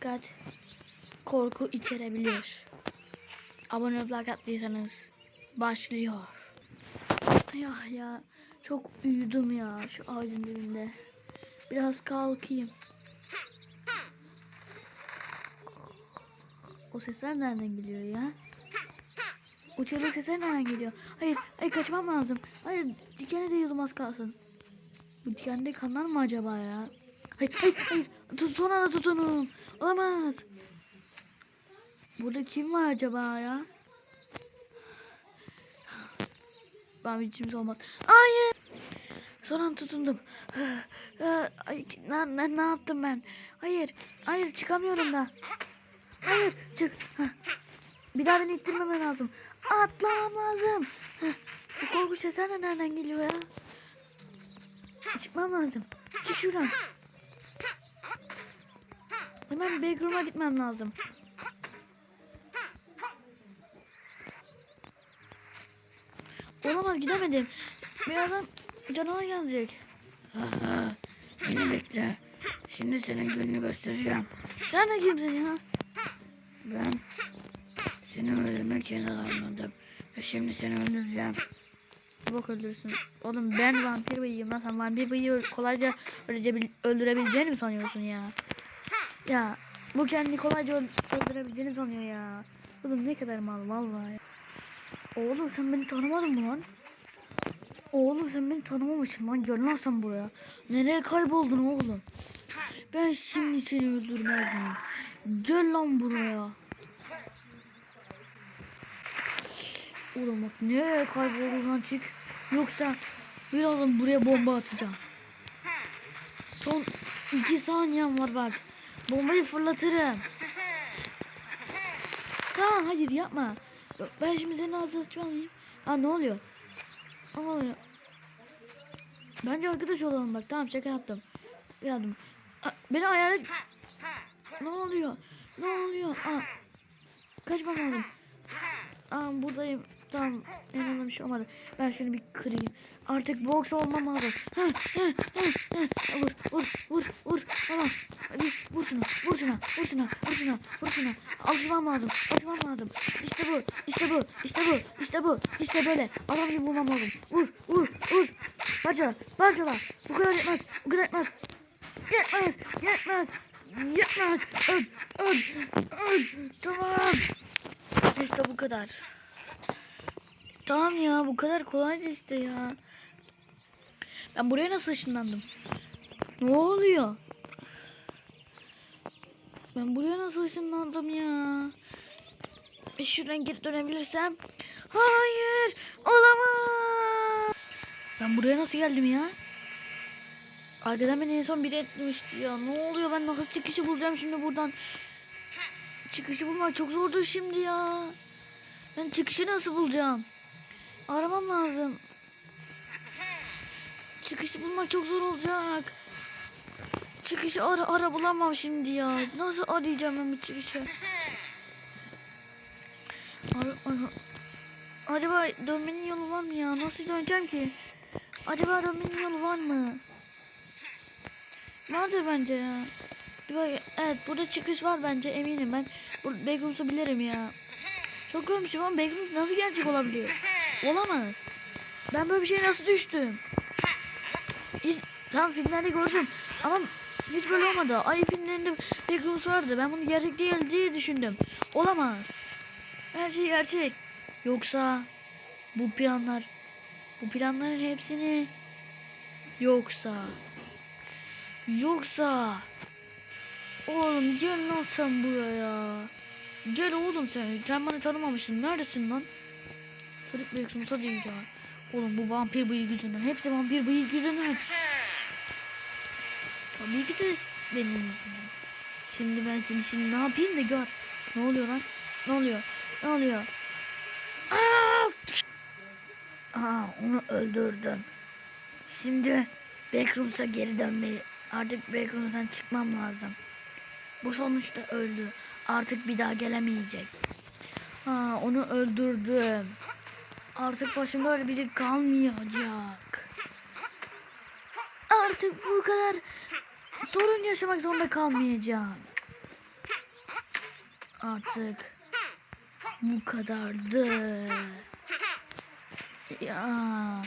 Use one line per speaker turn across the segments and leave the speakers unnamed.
fakat korku içerebilir. Abone olup like attıysanız başlıyor. Ya ya çok uyudum ya şu ağacın dibinde. Biraz kalkayım. O sesler nereden geliyor ya? Çığlık sesler nereden geliyor? Hayır, hayır kaçmam lazım. Hayır, dikene değiyordum az kalsın. Bu dikende kanlar mı acaba ya? Hayır, hayır, hayır. Tut, son anda tutunun. Olamaz. Burada kim var acaba ya? Ben bir kimse olmaz. Hayır. Son an tutundum. Ay, ne, ne, ne yaptım ben? Hayır, hayır çıkamıyorum da. Hayır, çık. Bir daha beni ittirmemen lazım. Atlamam lazım. Bu korkunç sesler de nereden geliyor ya? Çıkmam lazım. Çık şuradan. Hemen backroom'a gitmem lazım. Olamaz gidemedim. Birazdan canavar gelecek.
Beni bekle. Şimdi senin gününü göstereceğim.
Sen de kimsin ya?
Ben seni öldürmek için hazırlandım. Ve şimdi seni öldüreceğim.
Bok öldürsün. Oğlum ben vampir bıyığım lan. Sen vampir bıyığı kolayca öldürebil öldürebileceğini mi sanıyorsun ya? Ya bu kendini kolayca öl- öldürebileceğini sanıyor ya. Oğlum ne kadar mal vallahi. Oğlum sen beni tanımadın mı lan? Oğlum sen beni tanımamışsın lan. Gel lan buraya. Nereye kayboldun oğlum? Ben şimdi seni öldürmezdim. Gel lan buraya. Oğlum bak nereye kayboldun lan çık. Yoksa birazdan buraya bomba atacağım. Son iki saniyem var bak. Bombayı fırlatırım. Tamam hayır yapma. Ben şimdi senin ağzını açmalıyım. Aa ne oluyor? Ne oluyor? Bence arkadaş olalım bak. Tamam şaka yaptım. Yardım. Beni hayalet... Ne oluyor? Ne oluyor? Aa, kaçmam lazım. Aa, buradayım. Tamam. En bir şey olmadı. Ben şunu bir kırayım. Artık box olmam lazım. Ha, ha, ha, ha. Vur, vur, vur, vur. Tamam. Hadi vur şunu, vur şuna, vur şuna, vur şuna, vur şuna. Alışmam lazım, alışmam lazım. İşte bu, işte bu, işte bu, işte bu, işte böyle. Adam gibi vurmam lazım. Vur, vur, vur. Parçala, parçala. Bu kadar yetmez, bu kadar yetmez. Yetmez, yetmez, yetmez. Öl, öl, öl. Tamam. İşte bu kadar. Tamam ya bu kadar kolaydı işte ya. Ben buraya nasıl ışınlandım? Ne oluyor? Ben buraya nasıl ışınlandım ya? Bir şuradan geri dönebilirsem. Hayır olamaz. Ben buraya nasıl geldim ya? Arkadan beni en son biri etmişti ya. Ne oluyor ben nasıl çıkışı bulacağım şimdi buradan? Çıkışı bulmak çok zordu şimdi ya. Ben çıkışı nasıl bulacağım? Aramam lazım. Çıkışı bulmak çok zor olacak. Çıkışı ara ara bulamam şimdi ya. Nasıl arayacağım ben bu çıkışı? Ara, ara. Acaba dönmenin yolu var mı ya? Nasıl döneceğim ki? Acaba dönmenin yolu var mı? Vardır bence ya. Bir Evet burada çıkış var bence eminim ben. Backrooms'u bilirim ya. Çok görmüşüm ama Backrooms nasıl gerçek olabiliyor? Olamaz. Ben böyle bir şeye nasıl düştüm? Hiç, tam filmlerde gördüm ama hiç böyle olmadı. Ay filmlerinde Backrooms vardı. Ben bunu gerçek değil diye düşündüm. Olamaz. Her şey gerçek. Yoksa bu planlar bu planların hepsini yoksa yoksa oğlum gel lan sen buraya. Gel oğlum sen. Sen beni tanımamışsın. Neredesin lan? Çocuk Backrooms değil ya. Oğlum bu vampir bıyık yüzünden. Hepsi vampir bıyık yüzünden. Tabii ki de benim yüzümden. Şimdi ben seni şimdi ne yapayım da gör. Ne oluyor lan? Ne oluyor? Ne oluyor? Aa! Aa, onu öldürdüm. Şimdi Backrooms'a geri dönmeli. Artık Backrooms'tan çıkmam lazım. Bu sonuçta öldü. Artık bir daha gelemeyecek. Ha, onu öldürdüm. Artık başımda öyle biri kalmayacak. Artık bu kadar sorun yaşamak zorunda kalmayacağım. Artık bu kadardı. Ya.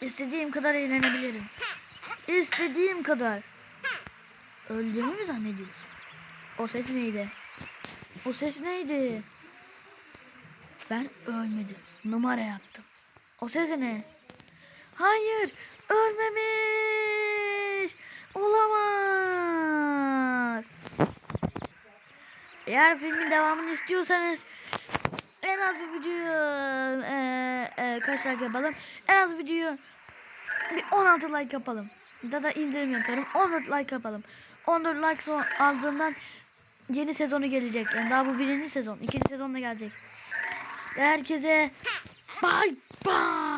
İstediğim kadar eğlenebilirim. İstediğim kadar. Öldüğümü mü zannediyorsun? O ses neydi? O ses neydi? Ben ölmedim. Numara yaptım. O ses ne? Hayır. Ölmemiş. Olamaz. Eğer filmin devamını istiyorsanız en az bir video eee, eee, kaç like yapalım? En az video bir 16 like yapalım. Ya da indirim yaparım. 14 like yapalım. 14 like son aldığından yeni sezonu gelecek. Yani daha bu birinci sezon. ikinci sezon da gelecek. Herkese bye bye.